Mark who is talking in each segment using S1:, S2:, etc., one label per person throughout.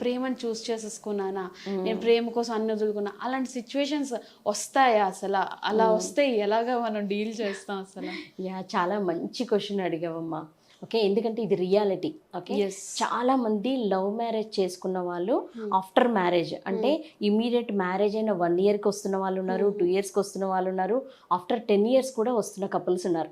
S1: ప్రేమను చూస్ చేసేసుకున్నానా? నేను ప్రేమ కోసం అన్ని వదులుకున్నా? అలాంటి సిచ్యువేషన్స్ వస్తాయా అసలు? అలా వస్తే ఎలాగా మనం డీల్ చేస్తాం అసలు?
S2: యా చాలా మంచి క్వశ్చన్ అడిగావమ్మా. ఓకే? ఎందుకంటే ఇది రియాలిటీ ఓకే. చాలా మంది లవ్ మ్యారేజ్ చేసుకున్న వాళ్ళు ఆఫ్టర్ మ్యారేజ్ అంటే ఇమీడియట్ మ్యారేజ్ అయిన వన్ ఇయర్కి వస్తున్న వాళ్ళు ఉన్నారు టూ ఇయర్స్కి వస్తున్న వాళ్ళు ఉన్నారు ఆఫ్టర్ టెన్ ఇయర్స్ కూడా వస్తున్న కపుల్స్ ఉన్నారు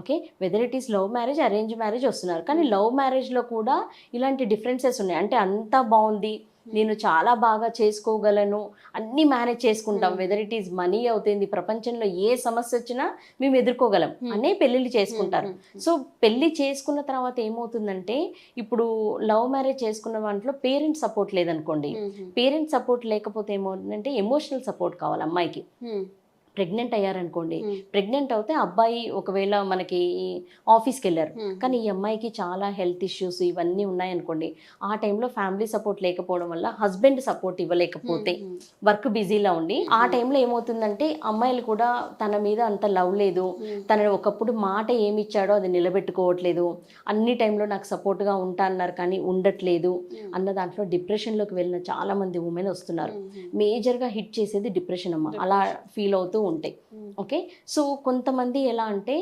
S2: okay? Whether it is love marriage arrange marriage వస్తున్నారు కానీ లవ్ మ్యారేజ్లో కూడా ఇలాంటి డిఫరెన్సెస్ ఉన్నాయి. అంటే అంతా బాగుంది నేను చాలా బాగా చేసుకోగలను అన్నీ మేనేజ్ చేసుకుంటాం. వెదర్ ఇట్ ఈస్ మనీ అవుతుంది ప్రపంచంలో ఏ సమస్య వచ్చినా మేము ఎదుర్కోగలం. అనే పెళ్ళిళ్ళు చేసుకుంటారు. సో పెళ్ళి చేసుకున్న తర్వాత ఏమవుతుందంటే ఇప్పుడు లవ్ మ్యారేజ్ చేసుకున్న దాంట్లో పేరెంట్స్ సపోర్ట్ లేదనుకోండి. పేరెంట్స్ సపోర్ట్ లేకపోతే ఏమవుతుందంటే ఎమోషనల్ సపోర్ట్ కావాలి అమ్మాయికి. ప్రెగ్నెంట్ అయ్యారనుకోండి ప్రెగ్నెంట్ అవుతే అబ్బాయి ఒకవేళ మనకి ఆఫీస్కి వెళ్ళారు కానీ ఈ అమ్మాయికి చాలా హెల్త్ ఇష్యూస్ ఇవన్నీ ఉన్నాయనుకోండి ఆ టైంలో ఫ్యామిలీ సపోర్ట్ లేకపోవడం వల్ల హస్బెండ్ సపోర్ట్ ఇవ్వలేకపోతే వర్క్ బిజీలో ఉండి ఆ టైంలో ఏమవుతుందంటే అమ్మాయిలు కూడా తన మీద అంత లవ్ లేదు. తన ఒకప్పుడు మాట ఏమి ఇచ్చాడో అది నిలబెట్టుకోవట్లేదు. అన్ని టైంలో నాకు సపోర్ట్గా ఉంటా అన్నారు కానీ ఉండట్లేదు అన్న దాంట్లో డిప్రెషన్లోకి వెళ్ళిన చాలా మంది ఉమెన్ వస్తున్నారు. మేజర్గా హిట్ చేసేది డిప్రెషన్ అమ్మ. అలా ఫీల్ అవుతూ ఉంటాయి. ఓకే? సో కొంతమంది ఎలా అంటే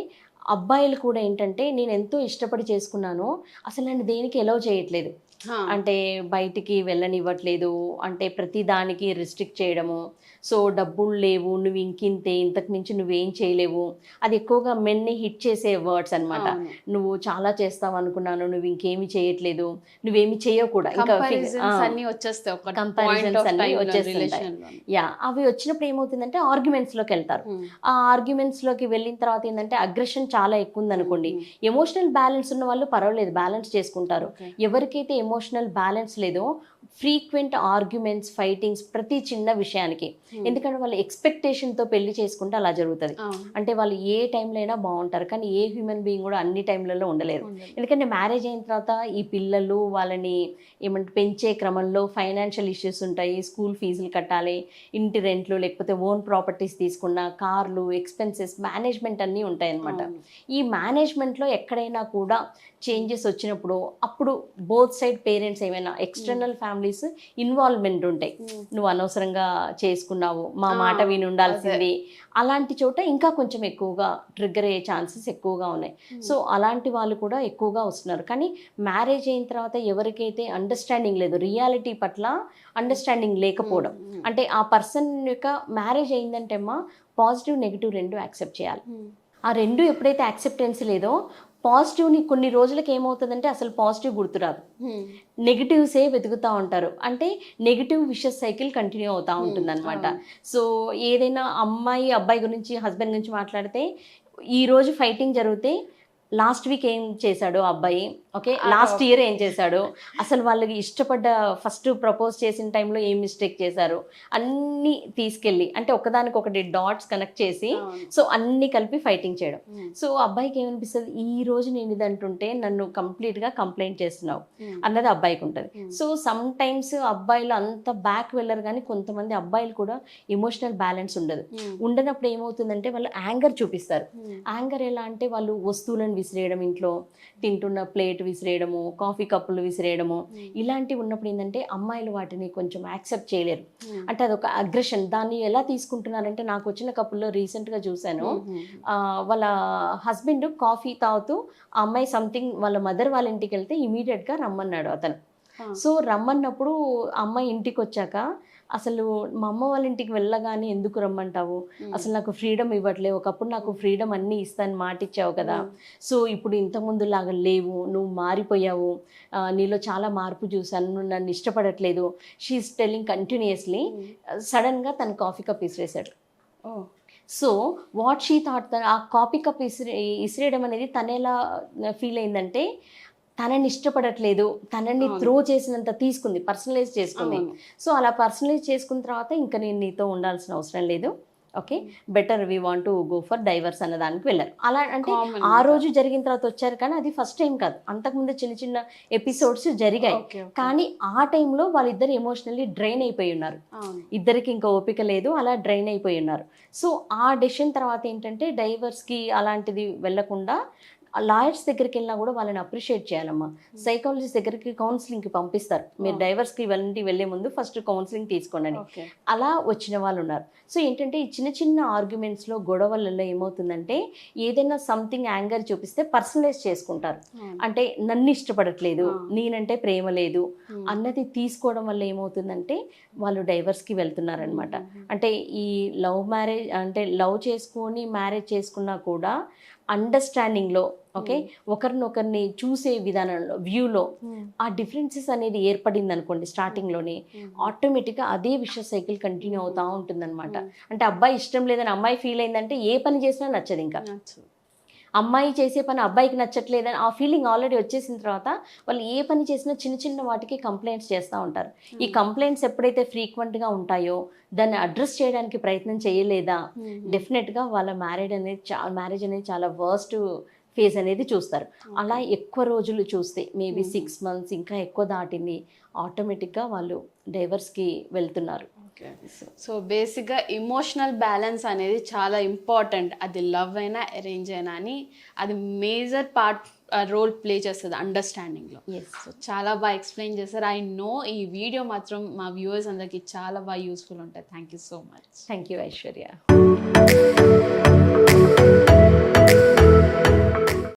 S2: అబ్బాయిలు కూడా ఏంటంటే నేను ఎంతో ఇష్టపడి చేసుకున్నాను అసలు నన్ను దేనికి ఎలవ్ చేయట్లేదు. అంటే బయటికి వెళ్ళనివ్వట్లేదు. అంటే ప్రతి దానికి రిస్ట్రిక్ట్ చేయడము. సో డబ్బులు లేవు. నువ్వు ఇంకింతే. ఇంతకు మించి నువ్వేం చేయలేవు. అది ఎక్కువగా మెన్ని హిట్ చేసే వర్డ్స్ అన్నమాట.
S1: అవును.
S2: నువ్వు చాలా చేస్తావు అనుకున్నాను. నువ్వు ఇంకేమి చేయట్లేదు. నువ్వేమి చేయవు కూడా. ఇంకా
S1: కంపారిజన్స్ అన్ని వచ్చేస్తాయి.
S2: యా అవి వచ్చినప్పుడు ఏమవుతుందంటే arguments లోకి వెళ్తారు. ఆ arguments లోకి వెళ్ళిన తర్వాత ఏంటంటే అగ్రెషన్ చాలా ఎక్కువ ఉందనుకోండి. ఎమోషనల్ బ్యాలెన్స్ ఉన్న వాళ్ళు పర్వాలేదు. బ్యాలెన్స్ చేసుకుంటారు. ఎవరికైతే ఎమోషనల్ బ్యాలెన్స్ లేదో. ఫ్రీక్వెంట్ ఆర్గ్యుమెంట్స్ ఫైటింగ్స్ ప్రతి చిన్న విషయానికి. ఎందుకంటే వాళ్ళు expectation తో పెళ్ళి చేసుకుంటే అలా జరుగుతుంది. అంటే వాళ్ళు ఏ టైంలో అయినా బాగుంటారు. కానీ ఏ హ్యూమన్ బీయింగ్ కూడా అన్ని టైంలలో ఉండలేరు. ఎందుకంటే మ్యారేజ్ అయిన తర్వాత ఈ పిల్లలు వాళ్ళని ఏమంటే పెంచే క్రమంలో ఫైనాన్షియల్ ఇష్యూస్ ఉంటాయి. స్కూల్ ఫీజులు కట్టాలి. ఇంటి రెంట్లు లేకపోతే ఓన్ ప్రాపర్టీస్ తీసుకున్న కార్లు ఎక్స్పెన్సెస్ మేనేజ్మెంట్ అన్నీ ఉంటాయి అన్నమాట ఈ మేనేజ్మెంట్లో ఎక్కడైనా కూడా చేంజెస్ వచ్చినప్పుడు అప్పుడు బోత్ సైడ్ పేరెంట్స్ ఏమైనా ఎక్స్టర్నల్ ఫ్యామిలీస్ ఇన్వాల్వ్మెంట్ ఉంటాయి. నువ్వు అనవసరంగా చేసుకున్నావు మా మాట విని ఉండాల్సింది. అలాంటి చోట ఇంకా కొంచెం ఎక్కువగా ట్రిగ్గర్ అయ్యే ఛాన్సెస్ ఎక్కువగా ఉన్నాయి. సో అలాంటి వాళ్ళు కూడా ఎక్కువగా వస్తున్నారు. కానీ మ్యారేజ్ అయిన తర్వాత ఎవరికైతే అండర్స్టాండింగ్ లేదు రియాలిటీ పట్ల అండర్స్టాండింగ్ లేకపోవడం. అంటే ఆ పర్సన్ యొక్క మ్యారేజ్ అయిందంటే అమ్మా పాజిటివ్ నెగిటివ్ రెండు యాక్సెప్ట్ చేయాలి. ఆ రెండు ఎప్పుడైతే యాక్సెప్టెన్స్ లేదో పాజిటివ్ని కొన్ని రోజులకి ఏమవుతుందంటే అసలు పాజిటివ్ గుర్తురాదు. నెగిటివ్సే వెతుకుతూ ఉంటారు? అంటే నెగిటివ్ విషస్ సైకిల్ కంటిన్యూ అవుతూ ఉంటుంది అనమాట సో ఏదైనా అమ్మాయి అబ్బాయి గురించి హస్బెండ్ గురించి మాట్లాడితే ఈ రోజు ఫైటింగ్ జరిగితే లాస్ట్ వీక్ ఏం చేశాడు ఆ అబ్బాయి? ఓకే లాస్ట్ ఇయర్ ఏం చేశాడు? అసలు వాళ్ళకి ఇష్టపడ్డ ఫస్ట్ ప్రపోజ్ చేసిన టైంలో ఏం మిస్టేక్ చేశారు? అన్నీ తీసుకెళ్ళి అంటే ఒకదానికి ఒకటి డాట్స్ కనెక్ట్ చేసి సో అన్ని కలిపి ఫైటింగ్ చేయడం. సో అబ్బాయికి ఏమనిపిస్తుంది? ఈ రోజు నేను ఇది అంటుంటే నన్ను కంప్లీట్గా కంప్లైంట్ చేస్తున్నావు అన్నది అబ్బాయికి ఉంటుంది. సో సమ్ టైమ్స్ అబ్బాయిలు అంత బ్యాక్ వెళ్ళరు కానీ కొంతమంది అబ్బాయిలు కూడా ఎమోషనల్ బ్యాలెన్స్ ఉండదు. ఉండనప్పుడు ఏమవుతుందంటే వాళ్ళు యాంగర్ చూపిస్తారు. యాంగర్ ఎలా అంటే వాళ్ళు వస్తువులను విసిరేయడం ఇంట్లో తింటున్న ప్లేట్ విసిరేయడము కాఫీ కప్పులు విసిరేయడము. ఇలాంటివి ఉన్నప్పుడు ఏంటంటే అమ్మాయిలు వాటిని కొంచెం యాక్సెప్ట్ చేయలేరు. అంటే అదొక అగ్రెషన్ దాన్ని ఎలా తీసుకుంటున్నారంటే నాకు వచ్చిన కప్పుల్లో రీసెంట్గా చూశాను. వాళ్ళ హస్బెండ్ కాఫీ తాగుతూ ఆ అమ్మాయి సంథింగ్ వాళ్ళ మదర్ వాళ్ళ ఇంటికి వెళ్తే ఇమీడియట్గా రమ్మన్నాడు అతను. సో రమ్మన్నప్పుడు అమ్మాయి ఇంటికి వచ్చాక అసలు మా అమ్మ వాళ్ళ ఇంటికి వెళ్ళగానే ఎందుకు రమ్మంటావు? అసలు నాకు ఫ్రీడమ్ ఇవ్వట్లే ఒకప్పుడు నాకు ఫ్రీడమ్ అన్నీ ఇస్తాను మాట ఇచ్చావు కదా సో ఇప్పుడు ఇంతకుముందు లాగా లేవు. నువ్వు మారిపోయావు. నీలో చాలా మార్పు చూసాను నువ్వు నన్ను ఇష్టపడట్లేదు. షీఈస్ టెల్లింగ్ కంటిన్యూస్లీ సడన్గా తన కాఫీ కప్ ఇసిరేశాడు. సో వాట్ షీ థాట్ ఆ కాపీ కప్ ఇసిరే ఇసిరేయడం అనేది తన ఎలా ఫీల్ అయిందంటే తనని ఇష్టపడట్లేదు తనని త్రో చేసినంత తీసుకుంది పర్సనలైజ్ చేసుకుంది. సో అలా పర్సనలైజ్ చేసుకున్న తర్వాత ఇంకా నేను నీతో ఉండాల్సిన అవసరం లేదు. Okay? Better we want to go for divorce అన్న దానికి వెళ్ళారు. అలా అంటే ఆ రోజు జరిగిన తర్వాత వచ్చారు కానీ అది ఫస్ట్ టైం కాదు. అంతకుముందు చిన్న చిన్న ఎపిసోడ్స్ జరిగాయి. కానీ ఆ టైంలో వాళ్ళిద్దరు ఎమోషనల్లీ డ్రైన్ అయిపోయి ఉన్నారు. ఇద్దరికి ఇంకా ఓపిక లేదు అలా డ్రైన్ అయిపోయి ఉన్నారు. సో ఆ డెసిషన్ తర్వాత ఏంటంటే డైవర్స్కి అలాంటిది వెళ్ళకుండా లాయర్స్ దగ్గరికి వెళ్ళినా కూడా వాళ్ళని అప్రిషియేట్ చేయాలమ్మా. సైకాలజిస్ట్ దగ్గరికి కౌన్సిలింగ్కి పంపిస్తారు. మీరు డైవర్స్కి ఇవన్నీ వెళ్ళే ముందు ఫస్ట్ కౌన్సిలింగ్ తీసుకోండి అలా వచ్చిన వాళ్ళు ఉన్నారు. సో ఏంటంటే ఈ చిన్న చిన్న ఆర్గ్యుమెంట్స్లో గొడవలలో ఏమవుతుందంటే ఏదైనా సంథింగ్ యాంగర్ చూపిస్తే పర్సనలైజ్ చేసుకుంటారు. అంటే నన్ను ఇష్టపడట్లేదు నేనంటే ప్రేమ లేదు అన్నది తీసుకోవడం వల్ల ఏమవుతుందంటే వాళ్ళు డైవర్స్కి వెళ్తున్నారనమాట అంటే ఈ లవ్ మ్యారేజ్ అంటే లవ్ చేసుకొని మ్యారేజ్ చేసుకున్నా కూడా అండర్స్టాండింగ్లో ఓకే ఒకరినొకరిని చూసే విధానంలో వ్యూలో ఆ డిఫరెన్సెస్ అనేది ఏర్పడింది అనుకోండి స్టార్టింగ్లోనే ఆటోమేటిక్గా అదే విషయ సైకిల్ కంటిన్యూ అవుతూ ఉంటుందన్నమాట. అంటే అబ్బాయి ఇష్టం లేదని అమ్మాయి ఫీల్ అయిందంటే ఏ పని చేసినా నచ్చదు. ఇంకా అమ్మాయి చేసే పని అబ్బాయికి నచ్చట్లేదని ఆ ఫీలింగ్ ఆల్రెడీ వచ్చేసిన తర్వాత వాళ్ళు ఏ పని చేసినా చిన్న చిన్న వాటికి కంప్లైంట్స్ చేస్తూ ఉంటారు. ఈ కంప్లైంట్స్ ఎప్పుడైతే ఫ్రీక్వెంట్గా ఉంటాయో దాన్ని అడ్రస్ చేయడానికి ప్రయత్నం చేయలేదా? డెఫినెట్గా వాళ్ళ మ్యారేజ్ అనేది చా మ్యారేజ్ అనేది చాలా వర్స్ట్ ఫేజ్ అనేది చూస్తారు. అలా ఎక్కువ రోజులు చూస్తే మేబీ సిక్స్ మంత్స్ ఇంకా ఎక్కువ దాటింది ఆటోమేటిక్గా వాళ్ళు డైవర్స్కి వెళ్తున్నారు.
S1: సో బేసిక్గా ఇమోషనల్ బ్యాలెన్స్ అనేది చాలా ఇంపార్టెంట్ అది లవ్ అయినా అరేంజ్ అయినా అని అది మేజర్ పార్ట్ రోల్ ప్లే చేస్తుంది అండర్స్టాండింగ్లో
S2: ఎస్
S1: సో చాలా బాగా ఎక్స్ప్లెయిన్ చేశారు. ఐ నో ఈ వీడియో మాత్రం మా వ్యూవర్స్ అందరికీ చాలా బాగా యూస్ఫుల్ ఉంటుంది thank you so much
S2: thank you Aishwarya